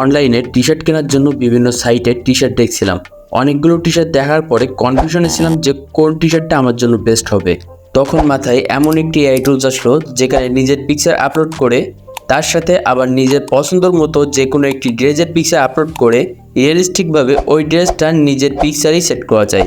অনলাইনে T shirt কেনার জন্য বিভিন্ন সাইটে টি শার্ট দেখছিলাম। অনেকগুলো টি শার্ট দেখার পরে কনফিউশনে ছিলাম যে কোন টি শার্টটা আমার জন্য বেস্ট হবে। তখন মাথায় এমন একটি এআই আসলো যেখানে নিজের পিকচার আপলোড করে, তার সাথে আবার নিজের পছন্দর মতো যে কোনো একটি ড্রেসের পিকচার আপলোড করে, রিয়েলিস্টিকভাবে ওই ড্রেসটা নিজের পিকচারেই সেট করা যায়।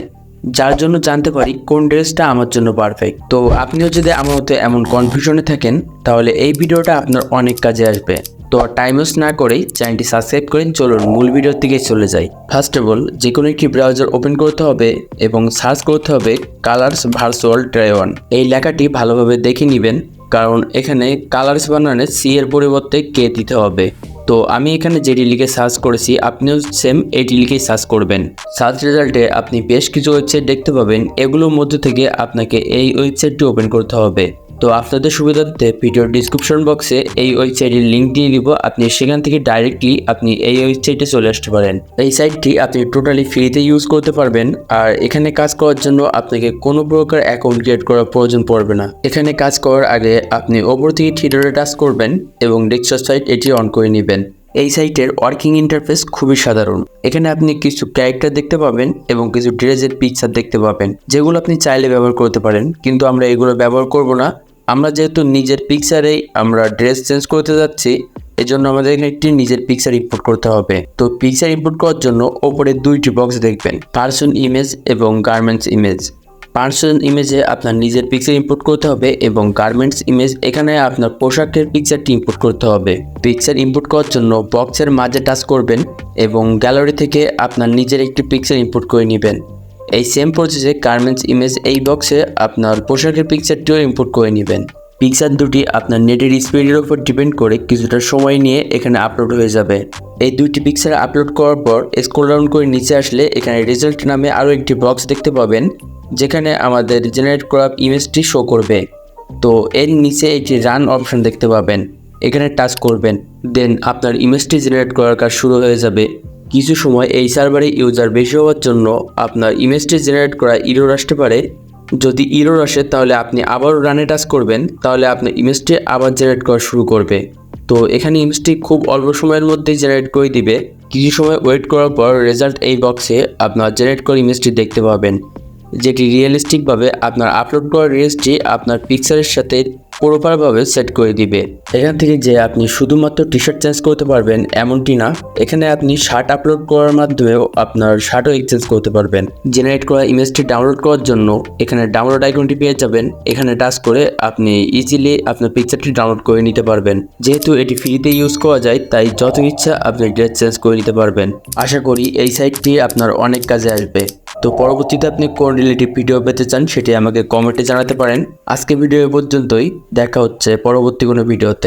যার জন্য জানতে পারি কোন ড্রেসটা আমার জন্য পারফেক্ট। তো আপনিও যদি আমার মতো এমন কনফিউশনে থাকেন, তাহলে এই ভিডিওটা আপনার অনেক কাজে আসবে। তো টাইম ওয়েস্ট না করেই চ্যানেলটি সাবস্ক্রাইব করেন চলুন মূল ভিডিওর দিকে চলে যাই। ফার্স্ট অফ অল যে কোনো একটি ব্রাউজার ওপেন করতে হবে এবং সার্চ করতে হবে কালার্স ভার্চুয়াল ড্রাইওয়ান এই লেখাটি ভালোভাবে দেখে নেবেন, কারণ এখানে কালার্স বানানে সি এর পরিবর্তে কে দিতে হবে। তো আমি এখানে যেটি লিখে সার্চ করেছি, আপনিও সেম এটি লিখেই সার্চ করবেন। সার্চ রেজাল্টে আপনি বেশ কিছু ওয়েবসাইট দেখতে পাবেন, এগুলোর মধ্যে থেকে আপনাকে এই ওয়েবসাইটটি ওপেন করতে হবে। তো আপনাদের সুবিধার্থে ভিডিওর ডিসক্রিপশন বক্সে এই ওয়েবসাইটের লিঙ্ক দিয়ে দিব। আপনি সেখান থেকে ডাইরেক্টলি আপনি এই ওয়েবসাইটে চলে আসতে পারেন। এই সাইটটি আপনি টোটালি ফ্রিতে ইউজ করতে পারবেন আর এখানে কাজ করার জন্য আপনাকে কোনো প্রকার অ্যাকাউন্ট ক্রিয়েট করার প্রয়োজন পড়বে না। এখানে কাজ করার আগে আপনি ওপর থেকে থিয়েটারে টাচ করবেন এবং ডেস্কটপ সাইট এটি অন করে নেবেন। এই সাইটের ওয়ার্কিং ইন্টারফেস খুবই সাধারণ। এখানে আপনি কিছু ক্যারেক্টার দেখতে পাবেন এবং কিছু ড্রেসের পিকচার দেখতে পাবেন, যেগুলো আপনি চাইলে ব্যবহার করতে পারেন। কিন্তু আমরা এগুলো ব্যবহার করব না। আমরা যেহেতু নিজের পিকচারেই আমরা ড্রেস চেঞ্জ করতে যাচ্ছি এই জন্য আমাদের একটি নিজের পিকচার ইম্পোর্ট করতে হবে। তো পিকচার ইম্পোর্ট করার জন্য ওপরে দুইটি বক্স দেখবেন পার্সন ইমেজ এবং গার্মেন্টস ইমেজ পার্সন ইমেজে আপনার নিজের পিকচার ইম্পোর্ট করতে হবে এবং গার্মেন্টস ইমেজ এখানে আপনার পোশাকের পিকচারটি ইম্পোর্ট করতে হবে। পিকচার ইম্পোর্ট করার জন্য বক্সের মাঝে টাচ করবেন এবং গ্যালারি থেকে আপনার নিজের একটি পিকচার ইম্পোর্ট করে নেবেন। এই সেম প্রসেসে গার্মেন্টস ইমেজ এই বক্সে আপনার পোশাকের পিকচারটিও ইম্পোর্ট করে নেবেন। পিকচার দুটি আপনার নেটের স্পিডের উপর ডিপেন্ড করে কিছুটা সময় নিয়ে এখানে আপলোড হয়ে যাবে। এই দুইটি পিকচার আপলোড করার পর স্ক্রল ডাউন করে নিচে আসলে এখানে রেজাল্ট নামে আরও একটি বক্স দেখতে পাবেন, যেখানে আমাদের জেনারেট করা ইমেজটি শো করবে। তো এর নিচে একটি রান অপশন দেখতে পাবেন, এখানে টাচ করবেন দেন আপনার ইমেজটি জেনারেট করার কাজ শুরু হয়ে যাবে। কিছু সময় এই সার্ভারে ইউজার বেশি হওয়ার জন্য আপনার ইমেজটি জেনারেট করা ইরোর আসতে পারে। যদি ইরোর আসে, তাহলে আপনি আবারও রানে টাচ করবেন, তাহলে আপনার ইমেজটি আবার জেনারেট করা শুরু করবে। তো এখানে ইমেজটি খুব অল্প সময়ের মধ্যেই জেনারেট করে দিবে। কিছু সময় ওয়েট করার পর রেজাল্ট এই বক্সে আপনার জেনারেট করা ইমেজটি দেখতে পাবেন, যেটি রিয়েলিস্টিকভাবে আপনার আপলোড করা রিলসটি আপনার পিকচারের সাথে প্রপারভাবে সেট করে দিবে। এখান থেকে যে আপনি শুধুমাত্র টি শার্ট চেঞ্জ করতে পারবেন এমনটি না। এখানে আপনি শার্ট আপলোড করার মাধ্যমেও আপনার শার্টও এক্সচেঞ্জ করতে পারবেন। জেনারেট করা ইমেজটি ডাউনলোড করার জন্য এখানে ডাউনলোড আইকনটি পেয়ে যাবেন। এখানে টাচ করে আপনি ইজিলি আপনার পিকচারটি ডাউনলোড করে নিতে পারবেন। যেহেতু এটি ফ্রিতে ইউজ করা যায়, তাই যত ইচ্ছা আপনি ড্রেস চেঞ্জ করে নিতে পারবেন। আশা করি এই সাইটটি আপনার অনেক কাজে আসবে। তো পরবর্তীতে আপনি কোন রিলেটিভ ভিডিও পেতে চান, সেটি আমাকে কমেন্টে জানাতে পারেন। আজকে ভিডিও পর্যন্তই। দেখা হচ্ছে পরবর্তী কোনো ভিডিওতে